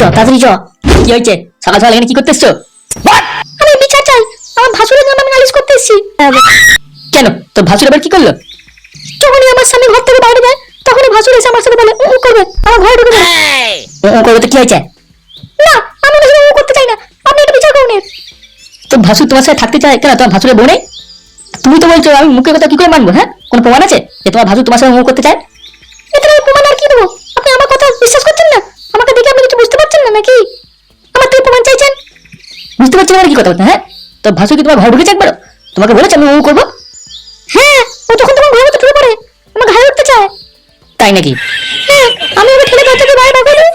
তাড়াতাড়ি চ তাড়াতাড়ি চ কি হয়েছে? সকাল সকাল এখানে কি করতে এসছো? আমি বিচার চাই। আমার ভাসুরের জন্য আমি নালিশ করতে এসেছি। কেন? তোর ভাসুর আবার কি করল? যখনই আমার স্বামী ঘর থেকে বাইরে যায় তখনই ভাসুর এসে আমার সাথে বলে ও করবে। আমার ঘরে ঢুকে ও করবে তো কি হয়েছে? না আমি সাথে ও করতে চাই না। আপনি এটা বিচার করুন। তোর ভাসুর তোমার সাথে থাকতে চায়? কেন তোমার ভাসুরের বউ নেই? তুমি তো বলছো আমি মুখের কথা কি করে মানবো হ্যাঁ? কোনো প্রমাণ আছে? যে তোমার ভাসুর তোমার সাথে মুখ করতে চায়? আমি প্রমাণ আর কি দেবো? আপনি আমার কথা বিশ্বাস করছেন না আমাকে দেখে আপনি কিছু বুঝতে পারছেন না নাকি? আমার প্রমাণ চাইছেন? বুঝতে পারছেন আমার কি কথা হ্যাঁ? তো ভাসু কি তোমার ঘর তোমাকে বলেছে আমি ও করব? হ্যাঁ ও তখন মধ্যে ঢুকে পড়ে আমার উঠতে চায়। তাই নাকি? হ্যাঁ আমি ওকে ঠেলে বাইরে দরজা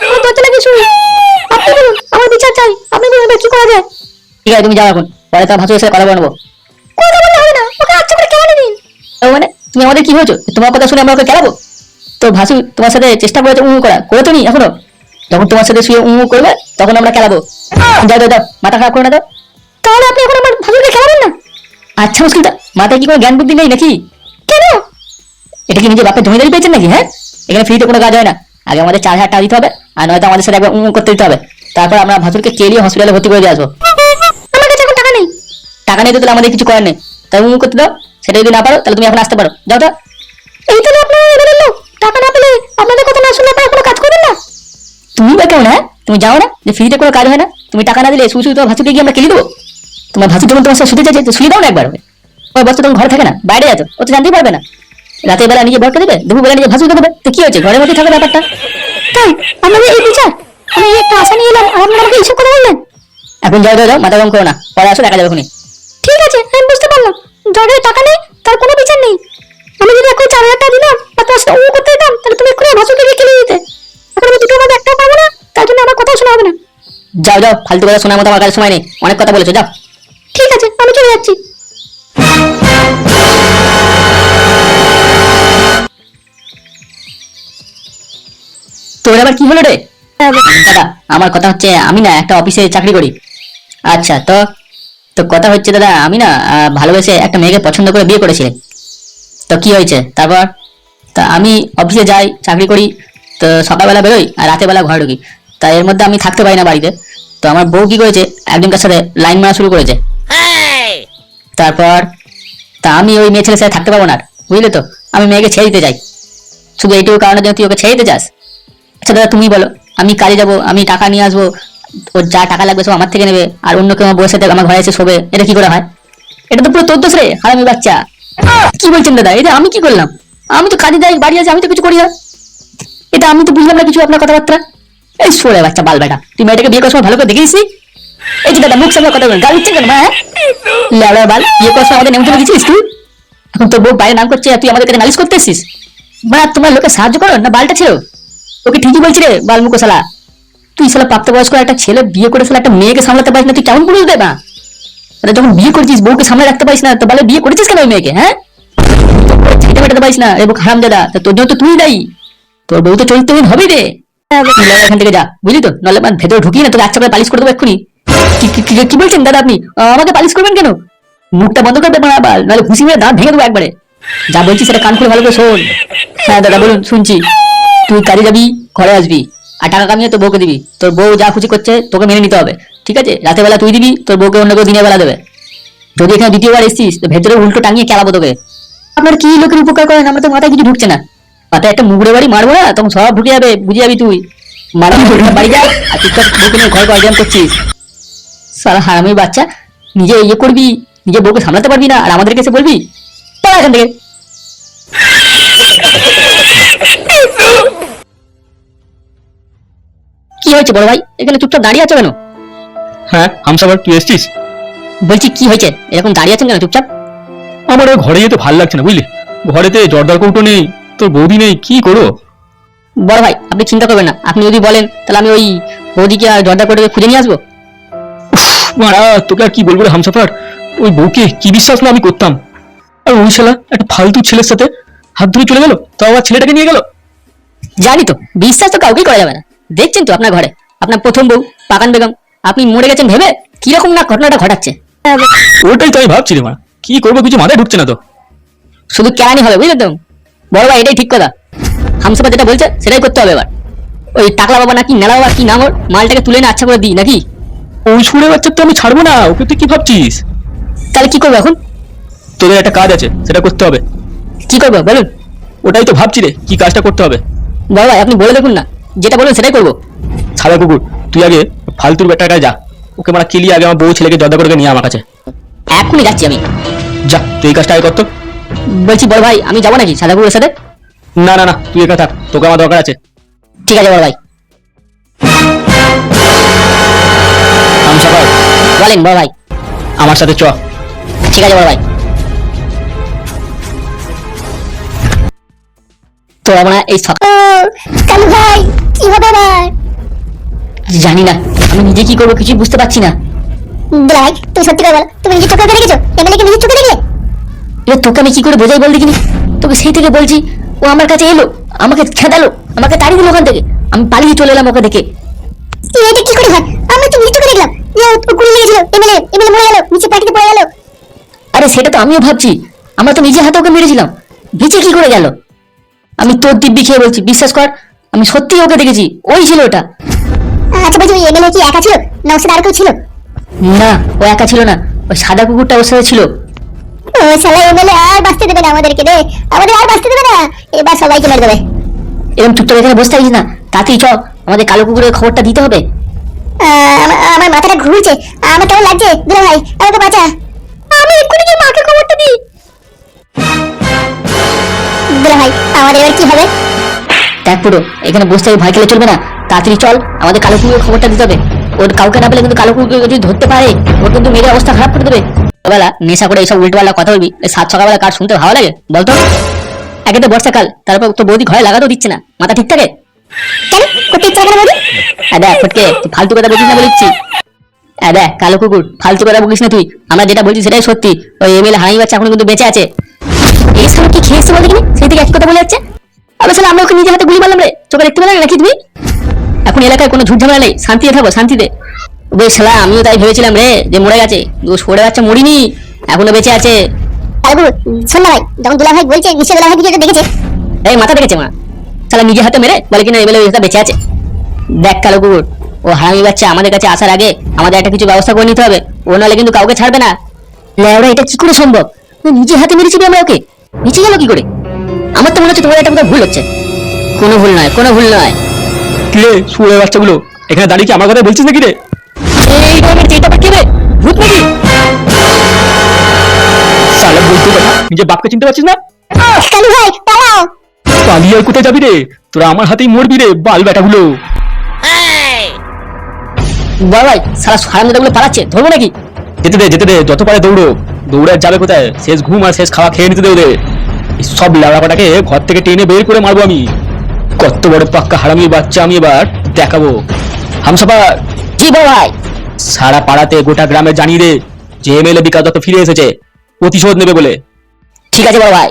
আপনি বলুন, আমার বিচার চাই। আপনি বলুন কি করা যায়? ঠিক আছে, তুমি যাও এখন। পরে তোমার ভাসুর সাথে কথা বলব। কথা বললে হবে না, ওকে আচ্ছা করে দিন মানে তুমি আমাদের কি হয়েছো? তোমার কথা শুনে আমরা ওকে কেলাবো তো ভাসু তোমার সাথে চেষ্টা করেছে উঁ করা, করে তো নি এখনও? যখন তোমার সাথে শুয়ে উঁ করবে তখন আমরা খেলাবো। যাও যাও যাও মাথা খারাপ করে না দাও তাহলে আপনি এখন আমার ভাসুকে খেলাবেন না? আচ্ছা মুশকিলটা মাথায় কি কোনো জ্ঞান বুদ্ধি নেই নাকি? কেন? এটা কি নিজে বাপের জমিদারি পেয়েছেন নাকি হ্যাঁ? এখানে ফ্রিতে কোনো কাজ হয় না। আগে আমাদের চার হাজার টাকা দিতে হবে আর নয়তো আমাদের সাথে একবার উঁ করতে দিতে হবে। তারপর আমরা ভাসুরকে কেলিয়ে হসপিটালে ভর্তি করে দিয়ে আসব। আমার কাছে এখন টাকা নেই। টাকা নেই তো তাহলে আমাদের কিছু করার নেই। তাই উঁ করতে দাও। সেটা যদি না পারো তাহলে তুমি এখন আসতে পারো। যাও তো। এই তাহলে আপনারা লোক টাকা না পেলে আপনাদের কথা না শুনলে আপনারা কোনো কাজ করবেন না? তুমি বা কেমন হ্যাঁ তুমি যাও না যে ফ্রিতে কোনো কাজ হয় না তুমি টাকা না দিলে শুধু শুধু তোমার ভাসুকে গিয়ে আমরা কেলি দেবো। তোমার ভাসু যখন তোমার সাথে শুতে চাইছে তো শুয়ে দাও না একবার ওই বস্তা তখন ঘরে থাকে না বাইরে যেত ও তো জানতেই পারবে না। রাতের বেলা নিজে বরকে দেবে দুপুর বেলা নিজে ভাসুকে দেবে তো কি হয়েছে ঘরের মধ্যে থাকে ব্যাপারটা? তাই আমাদের এই বিচার আমি এই একটা আশা নিয়ে এলাম আপনারা আমাকে এইসব কথা বললেন? এখন যাও যাও যাও মাথা গরম করো না পরে আসো দেখা যাবে খুনি ঠিক আছে আমি বুঝতে পারলাম। যার টাকা নেই যাও যাও ফালতু কথা শোনার মতো আমার কাছে সময় নেই। অনেক কথা বলেছ যাও। ঠিক আছে আমি চলে যাচ্ছি। তোর আবার কি হলো রে? দাদা আমার কথা হচ্ছে আমি না একটা অফিসে চাকরি করি। আচ্ছা তো তো কথা হচ্ছে দাদা আমি না ভালোবেসে একটা মেয়েকে পছন্দ করে বিয়ে করেছিলাম। তো কি হয়েছে? তারপর? তা আমি অফিসে যাই চাকরি করি তো সকালবেলা বেরোই আর রাতের বেলা ঘরে ঢুকি। তা এর মধ্যে আমি থাকতে পারি না বাড়িতে। তো আমার বউ কি করেছে? একজনকার সাথে লাইন মারা শুরু করেছে। তারপর তা আমি ওই মেয়ে ছেলের সাথে থাকতে পারব না বুঝলে তো? আমি মেয়েকে ছেড়ে দিতে চাই। শুধু এইটুকু কারণের জন্য তুই ওকে ছেড়ে দিতে চাস? আচ্ছা দাদা তুমি বলো আমি কাজে যাব আমি টাকা নিয়ে আসব ওর যা টাকা লাগবে সব আমার থেকে নেবে আর অন্য কেউ আমার বউয়ের সাথে আমার ঘরে এসে শোবে এটা কি করে হয়? এটা তো পুরো তোর দোষ রে হারামি বাচ্চা। কি বলছেন দাদা এটা আমি কি করলাম? আমি তো কাজে যাই বাড়ি আছি আমি তো কিছু করি না। এটা আমি তো বুঝলাম না কিছু আপনার কথাবার্তা। এই সরে বাচ্চা বাল বেটা, তুই মেয়েটাকে বিয়ে সময় ভালো করে দেখেছিস এই যে দাদা, মুখ সামনে কথা বলেন গাল দিচ্ছেন কেন হ্যাঁ? লেবড়া বাল, বিয়ে সময় আমাদের নেমন্তন্ন দিচ্ছিস তুই? এখন তোর বউ বাইরে নাম করছে তুই আমাদের কাছে নালিশ করতে এসছিস বা তোমার লোকে সাহায্য করো না বালটা ছেড়ো? ওকে ঠিকই বলছি রে, বাল মুখো শালা তুই শালা প্রাপ্তবয়স্ক একটা ছেলে, বিয়ে করে শালা একটা মেয়েকে সামলাতে পারিস না, তুই কেমন পুরুষ দেবা আরে যখন বিয়ে করেছিস, বউকে সামলে রাখতে পারিস না, তো বলে বিয়ে করেছিস কেন ওই মেয়েকে হ্যাঁ? ছেড়ে মেটাতে পারিস না এবং হারাম দাদা তোর জন্য তো তুই দায়ী। তোর বউ তো চরিত্রহীন হবেই রে। তোকে আর টাকা কামিয়ে দিবি তোর যা খুশি করছে তোকে মেনে নিতে হবে ঠিক আছে রাতের বেলা তুই দিবি তোর বউকে অন্য কেউ দিনের বেলা দেবে যদি এখানে দ্বিতীয়বার এসছিস তো ভেতরে উল্টো টাঙিয়ে খেলাবো তোকে আপনার কি লোকের উপকার করেন? আমার তো মাথায় কিছু ঢুকছে না। মাথায় একটা মুগুড়ে বাড়ি মারবো না তখন সব ঢুকে যাবে বুঝে যাবি তুই। মারাবি বাড়ি যা আর চুপচাপ বউকে নিয়ে ঘর অর্জন করছিস। সারা হারামি বাচ্চা নিজে ইয়ে করবি নিজে বউকে সামলাতে পারবি না আর আমাদের কাছে বলবি পালা এখান থেকে। কি হয়েছে বড় ভাই? এখানে চুপচাপ দাঁড়িয়ে আছো কেন? হ্যাঁ হামসাবার তুই এসছিস? বলছি কি হয়েছে? এরকম দাঁড়িয়ে আছেন কেন চুপচাপ? আমার আর ঘরে যেতে ভালো লাগছে না বুঝলি? ঘরেতে জর্দার কৌটো নেই তোর বৌদি নেই কি করো? বড় ভাই আপনি চিন্তা করবেন না। আপনি যদি বলেন তাহলে আমি ওই বৌদিকে আর জর্দা করে খুঁজে নিয়ে আসব। মারা তোকে আর কি বলব রে হামসাফার? ওই বউকে কি বিশ্বাস না আমি করতাম। আর ওই শালা একটা ফালতু ছেলের সাথে হাত ধরে চলে গেল তাও আবার ছেলেটাকে নিয়ে গেল? জানি তো বিশ্বাস তো কাউকেই করা যাবে না। দেখছেন তো আপনার ঘরে আপনার প্রথম বউ পাকান বেগম আপনি মরে গেছেন ভেবে কীরকম না ঘটনাটা ঘটাচ্ছে। ওটাই তো আমি ভাবছি রে মা কি করব কিছু মাথায় ঢুকছে না তো। শুধু কেরানি হবে বুঝলেন তো? বড় ভাই এটাই ঠিক কথা। হামসাপা যেটা বলছে সেটাই করতে হবে এবার। ওই টাকলা বাবা নাকি মেলা বাবা কি নাম ওর? মালটাকে তুলে না আচ্ছা করে দিই নাকি? ওই সুরে বাচ্চা তো আমি ছাড়বো না ওকে তুই কি ভাবছিস? তাহলে কি করব এখন? তোদের একটা কাজ আছে সেটা করতে হবে। কি করব বলুন। ওটাই তো ভাবছি রে কি কাজটা করতে হবে। বড় ভাই আপনি বলে দেখুন না যেটা বলুন সেটাই করব। সাদা কুকুর তুই আগে ফালতুর বেটাটা যা। ওকে মানে কিলিয়ে আগে আমার বউ ছেলেকে জর্দা করে নিয়ে আমার কাছে। এখনই যাচ্ছি আমি। যা তুই এই কাজটা আগে করতো বলছি বড় ভাই আমি যাব নাকি সাদা কুকুরের সাথে? না না না তুই একা থাক তোকে আমার দরকার আছে। ঠিক আছে বড় ভাই। বলেন বড় ভাই। আমার সাথে চ। ঠিক আছে বড় ভাই। তো আমরা এই সকাল কালু ভাই? কি হবে এবার জানি না আমি নিজে কি করব কিছু বুঝতে পারছি না। ভাই তুমি সত্যি করে বল। তুমি নিজের চোখে দেখেছ? এমএলএ কে নিজের চোখে দেখলে? এবার তোকে আমি কি করে বোঝাই বল দেখিনি? তোকে সেই থেকে বলছি ও আমার কাছে এলো আমাকে খেদালো আমাকে তাড়িয়ে দিল ওখান থেকে। আমি পালিয়ে চলে এলাম ওকে দেখে। এটা কি করে হয়? আমরা তো নিজের চোখে দেখলাম গুলি লেগেছিল এমএলএ এমএলএ মরে গেল নিচে পাটিতে পড়ে গেল। আরে সেটা তো আমিও ভাবছি। আমরা তো নিজে হাতে ওকে মেরেছিলাম। বেঁচে কি করে গেল? আমি তোর দিব্যি খেয়ে বলছি বিশ্বাস কর আমি সত্যি ওকে দেখেছি। ওই ছিল ওটা। আচ্ছা বলছি ওই এমএলএ কি একা ছিল? না ওর সাথে আর কেউ ছিল? না ও একা ছিল না। ওই সাদা কুকুরটা ওর সাথে ছিল। শালা এমএলএ আর বাঁচতে দেবে না আমাদেরকে রে। আমাদের আর বাঁচতে দেবে না। এবার সবাইকে মেরে দেবে। এরকম চুপ এখানে বসে থাকিস না। তাতেই চ আমাদের কালো কুকুরের খবরটা দিতে হবে। আমার- আমার মাথাটা ঘুরছে। আমার কেমন লাগছে? দুলা ভাই আমাকে বাঁচা। আমি এক্ষুনি গিয়ে মাকে খবরটা দিই। দুলা ভাই আমাদের এবার কি হবে? দেখ পুরো এখানে বসে থেকে ভয় খেলে চলবে না। তাড়াতাড়ি চল আমাদের কালো কুকুরের খবরটা দিতে হবে। ওর কাউকে না পেলে কিন্তু কালো কুকুরকে যদি ধরতে পারে ওর কিন্তু মেরে অবস্থা খারাপ করে দেবে। সকালবেলা নেশা করে এইসব উল্টোপাল্টা কথা বলবি? সাত সকালবেলা কার শুনতে ভালো লাগে? বলতো? একে তো বর্ষাকাল তারপর তো বৌদি ঘরে লাগাতেও দিচ্ছে না। মাথা ঠিক থাকে? ফালতু কথা বলিস না বলিচ্ছি হ্যাঁ কালো কুকুর, ফালতু কথা বলিস না তুই। আমরা যেটা বলছি সেটাই সত্যি। ওই এমএল হানি বাচ্চা এখন কিন্তু বেঁচে আছে। এই সময় কি খেয়েছে বলতে কিনি? সেই থেকে এক কথা বলে যাচ্ছে। আবার শালা, আমরা ওকে নিজে হাতে গুলি মারলাম রে। চোখে দেখতে পেলে নাকি তুমি? এখন এলাকায় কোনো ঝুট ঝামেলা নেই। শান্তিতে থাকো, শান্তিতে। বেশ শালা আমিও তাই ভেবেছিলাম রে যে মরে গেছে। ও সরে বাচ্চা মরিনি এখনও বেঁচে আছে। কালু শোন না ভাই যখন দুলা ভাই বলছে নিশ্চয় দুলা ভাই কিছু একটা দেখেছে। এই মাথা দেখেছে মা। শালা নিজে হাতে মেরে বলে কিনা এবেলে ওই বেঁচে আছে। দেখ কালো কুকুর ও হারামি বাচ্চা আমাদের কাছে আসার আগে আমাদের একটা কিছু ব্যবস্থা করে নিতে হবে। ও নাহলে কিন্তু কাউকে ছাড়বে না। লেওরা এটা কি করে সম্ভব? ও নিজে হাতে মেরেছি আমরা ওকে। নিচে গেল কি করে? আমার তো মনে হচ্ছে তোমার একটা কোথাও ভুল হচ্ছে। কোনো ভুল নয় কোনো ভুল নয়। কি রে সুরে বাচ্চাগুলো এখানে দাঁড়িয়ে কি আমার কথা বলছিস নাকি রে? কি কোথায় যাবি রে? তোরা আমার হাতেই মরবি রে বাল বেটাগুলো বড় সারা হারামদাদাগুলো পালাচ্ছে ধরবো নাকি যেতে দে যেতে দে যত পারে দৌড়ো দৌড়ে আর যাবে কোথায় শেষ ঘুম আর শেষ খাওয়া খেয়ে নিতে দে ওদের সব লাড়াপাটাকে ঘর থেকে টেনে বের করে মারবো আমি কত বড় পাক্কা হারামি বাচ্চা আমি এবার দেখাবো হামসাপার জি বড় ভাই সারা পাড়াতে গোটা গ্রামে জানিয়ে দে যে এমএলএ বিকাশ দত্ত ফিরে এসেছে। প্রতিশোধ নেবে বলে। ঠিক আছে বড় ভাই।